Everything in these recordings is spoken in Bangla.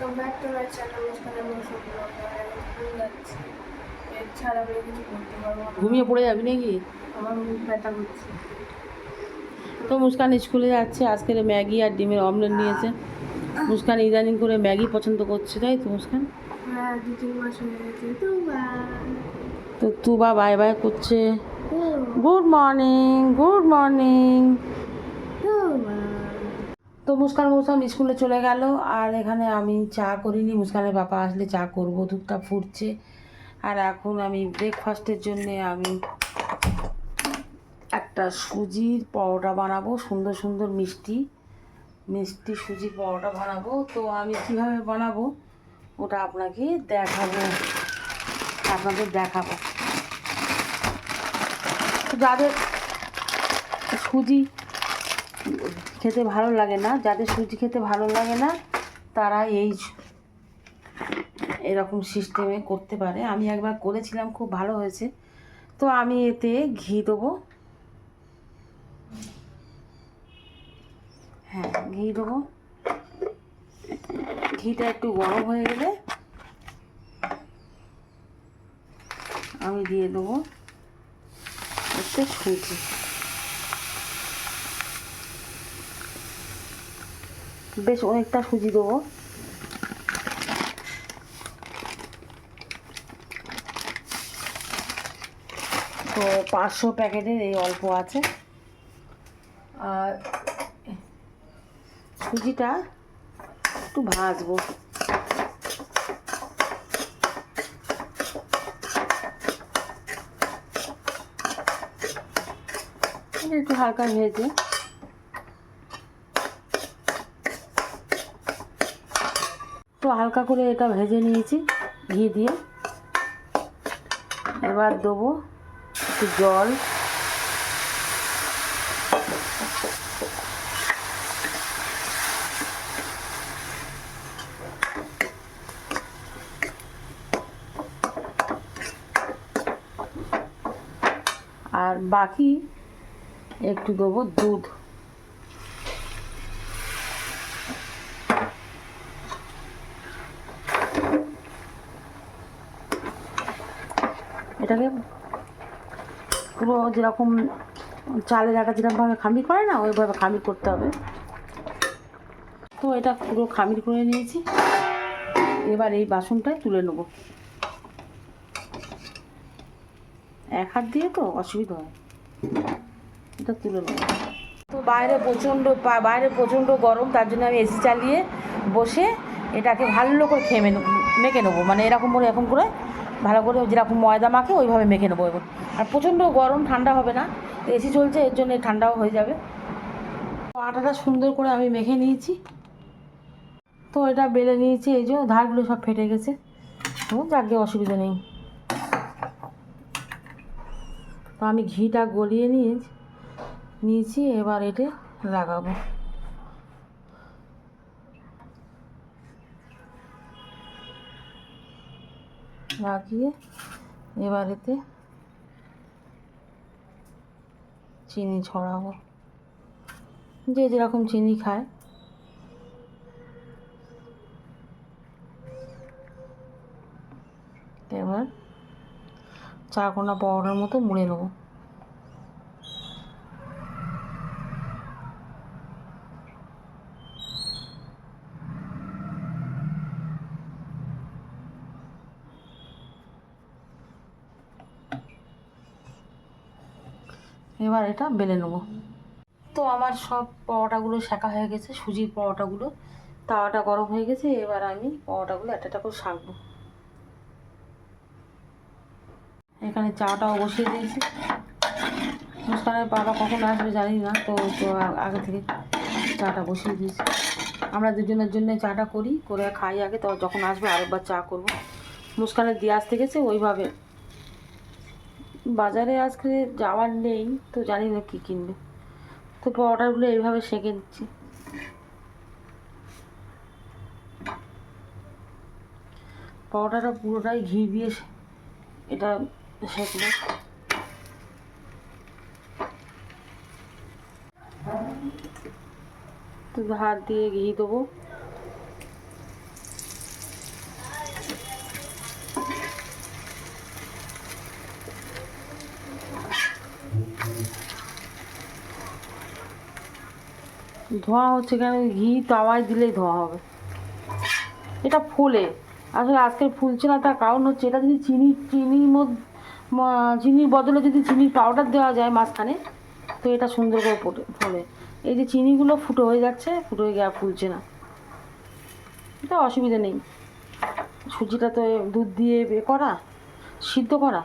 Welcome back to my channel মুস্কানের এছাড়া আমি কিছু করতে পারব না। ঘুমিয়ে পড়ে যাবি নাকি? আমার মুখ ব্যথা করছে। তো মুস্কান স্কুলে যাচ্ছে। আজকের ম্যাগি আর ডিমের অমলেট নিয়েছে। মুস্কান ইদানিং করে ম্যাগি পছন্দ করছে তাই তো মুস্কান? হ্যাঁ দু তিন মাস হয়ে গেছে। তো তো তুবা বাই বাই করছে। গুড মর্নিং গুড মর্নিং তো মুস্কান মৌসাম স্কুলে চলে গেল, আর এখানে আমি চা করিনি। মুস্কানের বাবা আসলে চা করব, দুধটা ফুটছে। আর এখন আমি ব্রেকফাস্টের জন্যে আমি একটা সুজির পরোটা বানাবো, সুন্দর সুন্দর মিষ্টি মিষ্টি সুজির পরোটা বানাবো। তো আমি কীভাবে বানাবো ওটা আপনাকে দেখাবো, আপনাদের দেখাবো। যাদের সুজি খেতে ভালো লাগে না, যাদের সুজি খেতে ভালো লাগে না, তারা এই এরকম সিস্টেমে করতে পারে। আমি একবার করেছিলাম, খুব ভালো হয়েছে। তো আমি এতে ঘি দেবো। হ্যাঁ ঘি দেবো। ঘিটা একটু গরম হয়ে গেলে আমি দিয়ে দেবো। একটু সুজি বেশ অনেকটা সুজি দেবো। তো পাঁচশো প্যাকেটের এই অল্প আছে। আর সুজিটা একটু ভাজবো। একটু হালকা ভেজে হালকা করে এটা ভেজে নিয়েছি, ঘি দিয়ে। এবার দেবো একটু জল। আর বাকি একটু দেবো দুধ। এটাকে পুরো যেরকম চালের আটা যেরকমভাবে খামির করে না, ওইভাবে খামির করতে হবে। তো এটা পুরো খামির করে নিয়েছি। এবার এই বাসনটায় তুলে নেব। এক হাত দিয়ে তো অসুবিধা হয়। এটা তুলে নেব। তো বাইরে প্রচণ্ড বাইরে প্রচণ্ড গরম, তার জন্য আমি এসি চালিয়ে বসে এটাকে ভালো করে খেয়ে মেখে নেব। মানে এরকম করে এখন করে ভালো করে যেরকম ময়দা মাখে, ওইভাবে মেখে নেব এবার। আর প্রচণ্ড গরম, ঠান্ডা হবে না। তো এসি চলছে, এর জন্য ঠান্ডাও হয়ে যাবে। তো আটাটা সুন্দর করে আমি মেখে নিয়েছি। তো এটা বেলে নিয়েছি, এই যে ধারগুলো সব ফেটে গেছে। তো যাকে অসুবিধা নেই। তো আমি ঘিটা গলিয়ে নিয়ে নিয়েছি, এবার এটা লাগাবো। লাগিয়ে এবার এতে চিনি ছড়াবো। যে যেরকম চিনি খায়। এবার চারকোনা পাউডার মতো মুড়ে নেব। এবার এটা বেলে নেব। তো আমার সব পরোটাগুলো শেখা হয়ে গেছে, সুজির পরোটাগুলো। তাওয়াটা গরম হয়ে গেছে, এবার আমি পরোটাগুলো একটা করে শাকবো এখানে চাটাও বসিয়ে দিয়েছি। মুস্কানের বাবা কখন আসবে জানি না, তো তো আগে থেকে চাটা বসিয়ে দিয়েছি। আমরা দুজনের জন্য চাটা করি, করে খাই আগে, তো যখন আসবে আরেকবার চা করব। মুস্কানের দিয়ে আসতে গেছে, ওইভাবে বাজারে আজকে যাওয়ার নেই, তো জানি না কী কিনবে। তো পরোটাগুলো এইভাবে সেঁকে দিচ্ছি। পরোটাটা পুরোটাই ঘি দিয়ে এটা সেঁকবো। তো হাত দিয়ে ঘি দেবো। ধোয়া হচ্ছে কেন? ঘি তাওয়ায় দিলেই ধোয়া হবে। এটা ফোলে। আসলে আজকে ফুলছে না, তার কারণ হচ্ছে এটা যদি চিনি, চিনির মধ্যে চিনির বদলে যদি চিনির পাউডার দেওয়া যায় মাঝখানে, তো এটা সুন্দর করে ফোলে। এই যে চিনিগুলো ফুটো হয়ে যাচ্ছে, ফুটো হয়ে গিয়ে ফুলছে না। এটা অসুবিধা নেই। সুজিটা তো দুধ দিয়ে এ করা, সিদ্ধ করা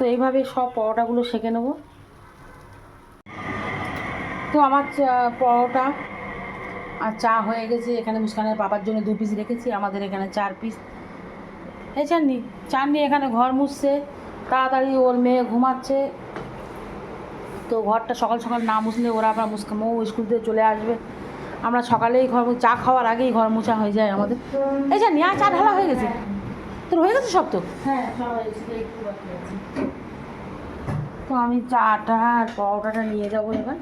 তো এইভাবে সব পরোটাগুলো সেঁকে নেব। তো আমার পরোটা আর চা হয়ে গেছে। এখানে মুস্কানের বাবার জন্য দু পিস রেখেছি, আমাদের এখানে চার পিস এই চাননি চাননি এখানে ঘর মুছছে, তাড়াতাড়ি ওর মেয়ে ঘুমাচ্ছে। তো ঘরটা সকাল সকাল না মুছলে ওরা আবার মুসকা, মৌ স্কুল থেকে চলে আসবে। আমরা সকালেই ঘর চা খাওয়ার আগেই ঘর মোছা হয়ে যায় আমাদের। এই জানি আর চা ঢালা হয়ে গেছে। তোর হয়ে গেছে সব তো? হ্যাঁ তো আমি চাটা আর পরোটাটা নিয়ে যাব এবার।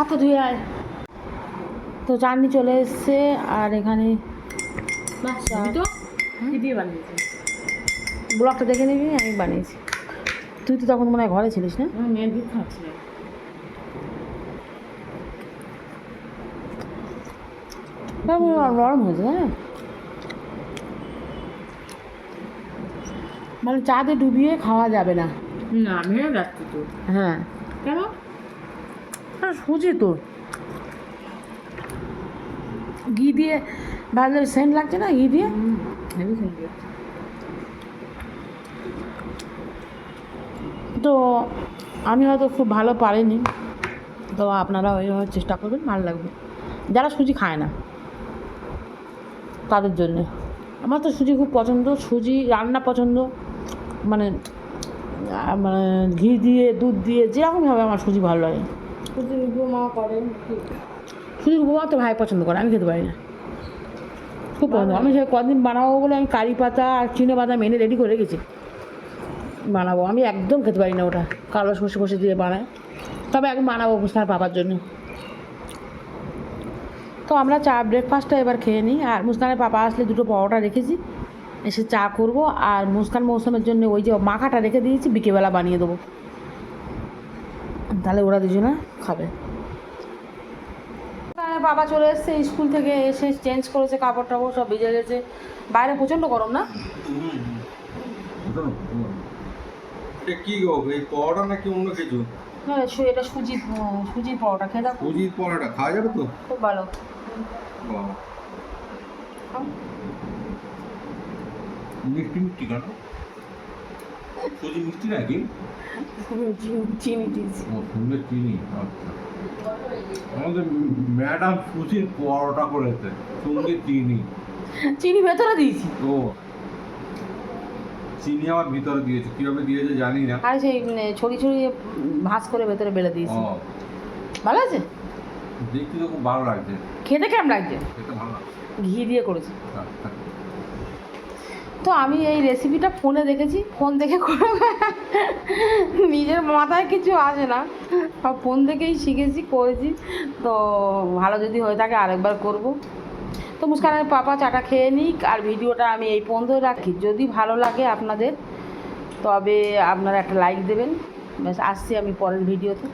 হাতে ধুয়ে আয়। তো চাটনি চলে এসছে আর এখানে ব্লগটা দেখে নিবি আমি বানিয়েছি। তুই তো তখন মনে হয় ঘরে ছিলিস না? তারপর নরম হয়েছে হ্যাঁ? মানে চাতে ডুবিয়ে খাওয়া যাবে না। না যাচ্ছে তো। হ্যাঁ। কেন? সুজি তো। ঘি দিয়ে ভাজলে সেন্ট লাগছে না ঘি দিয়ে? হেভি সুন্দর তো আমি হয়তো খুব ভালো পারিনি। তো আপনারা ওইভাবে চেষ্টা করবেন ভালো লাগবে। যারা সুজি খায় না তাদের জন্য। আমার তো সুজি খুব পছন্দ সুজি রান্না পছন্দ। মানে মানে ঘি দিয়ে দুধ দিয়ে যেরকমভাবে আমার সুজি ভালো লাগে। শুধু উপমা করেন সুজির উপমা তো ভাই পছন্দ করে আমি খেতে পারি না। খুব পছন্দ আমি সে কদিন বানাবো বলে আমি কারি পাতা আর চিনে বাদাম এনে রেডি করে রেখেছি। বানাবো। আমি একদম খেতে পারি না ওটা। কালো সর্ষে বসে দিয়ে বানায়। তবে এখন বানাবো তার বাবার জন্য। তো আমরা চা ব্রেকফাস্টটা এবার খেয়ে নিই। আর মুস্কানের পাপা আসলে দুটো পরোটা রেখেছি। এসে চা করব। আর মুস্কান মৌসুমের জন্য ওই যে মাখাটা রেখে দিয়েছি, বিকেলবেলা বানিয়ে দেবো। তাহলে ওরা দুজনে খাবে। বাবা চলে এসছে স্কুল থেকে। এসে চেঞ্জ করেছে কাপড় টাপড় সব ভিজে গেছে। বাইরে প্রচণ্ড গরম না? এটা কি গো এই পরোটা নাকি অন্য কিছু? হ্যাঁ সু- এটা সুজি সুজির পরোটা খেয়ে দেখো। সুজির পরোটা খাওয়া যাবে তো? খুব ভালো। মিষ্টি মিষ্টি কেন? সুজি মিষ্টি নাকি? চিনি দিয়েছি। ও সঙ্গে চিনি আচ্ছা। আমাদের ম্যাডাম সুজির পরোটা করেছে সঙ্গে চিনি। চিনি ভেতরে দিয়েছি। ও চিনি আমার ভিতরে দিয়েছে কীভাবে দিয়েছে জানি না। আর সেই উম, ছড়ি ছড়িয়ে ভাঁজ করে ভেতরে বেলে দিয়েছি। ভালো আছে? দেখতে তো খুব ভালো লাগছে। খেতে কেমন লাগছে? খেতে ভালো লাগছে। ঘি দিয়ে করেছি। আচ্ছা। তো আমি এই রেসিপিটা ফোনে দেখেছি ফোন দেখে করে নিজের মাথায় কিছু আসে না। ফোন দেখেই শিখেছি করেছি। তো ভালো যদি হয়ে থাকে আরেকবার করব। তো মুস্কানের পাপা চাটা খেয়ে নিক আর ভিডিওটা আমি এই পর্যন্ত রাখি। যদি ভালো লাগে আপনাদের, তবে আপনারা একটা লাইক দেবেন। ব্যাস, আসছি আমি পরের ভিডিওতে।